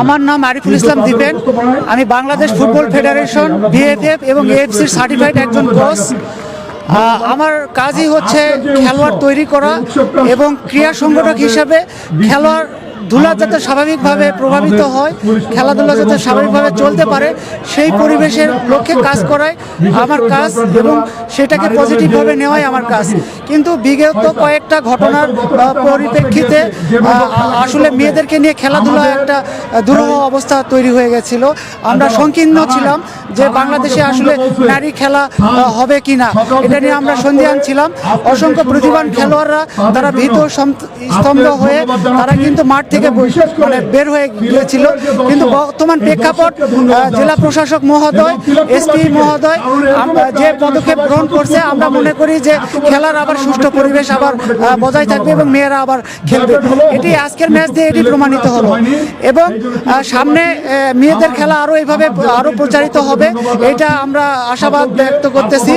আমার নাম আরিফুল ইসলাম দীপেন। আমি বাংলাদেশ ফুটবল ফেডারেশন বিএফএফ এবং এএফসির সার্টিফাইড একজন কোচ। আমার কাজই হচ্ছে খেলোয়াড় তৈরি করা এবং ক্রীড়া সংগঠক হিসাবে খেলোয়াড় ধুলা যাতে স্বাভাবিকভাবে প্রভাবিত হয় খেলাধুলা যাতে স্বাভাবিকভাবে চলতে পারে সেই পরিবেশের লক্ষ্যে কাজ করাই আমার কাজ এবং সেটাকে পজিটিভভাবে নেওয়াই আমার কাজ। কিন্তু বিগত কয়েকটা ঘটনার পরিপ্রেক্ষিতে আসলে মেয়েদেরকে নিয়ে খেলাধুলা একটা দুরূহ অবস্থা তৈরি হয়ে গেছিল। আমরা সংকীর্ণ ছিলাম যে বাংলাদেশে আসলে নারী খেলা হবে কিনা এটা নিয়ে আমরা সন্ধিয়ান ছিলাম অসংখ্য প্রতিভান খেলোয়াড়রা তারা ভীত স্তম্ভ হয়ে তারা কিন্তু মাঠ থেকে মানে বের হয়ে গিয়েছিল। কিন্তু বর্তমান প্রেক্ষাপট জেলা প্রশাসক মহোদয় এসপি মহোদয় আমরা যে পদক্ষেপ গ্রহণ করছে আমরা মনে করি যে খেলার আবার সুষ্ঠু পরিবেশ আবার বজায় থাকবে এবং মেয়েরা আবার খেলবে। এটি আজকের ম্যাচ দিয়ে এটি প্রমাণিত হলো এবং সামনে মেয়েদের খেলা আরও এইভাবে আরও প্রচারিত হবে। এটা আমরা আশাবাদ ব্যক্ত করতেছি।